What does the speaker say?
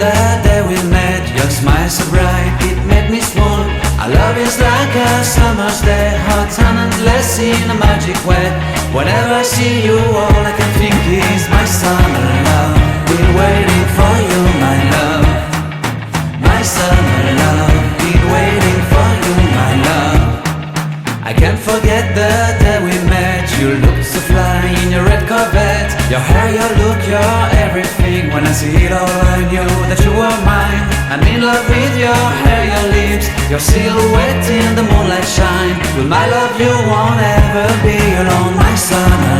the day we met. Your smile so bright, it made me swoon. Our love is like a summer's day, hot and endless in a magic way. Whenever I see you, all I can think is my summer love. Been waiting for you, my love. My summer love. Been waiting for you, my love. I can't forget the day we met. You looked so fly in your red Corvette. Your hair, your look, I see it all, I knew that you were mine. I'm in love with your hair, your lips, your silhouette in the moonlight shine. With my love, you won't ever be alone. My summer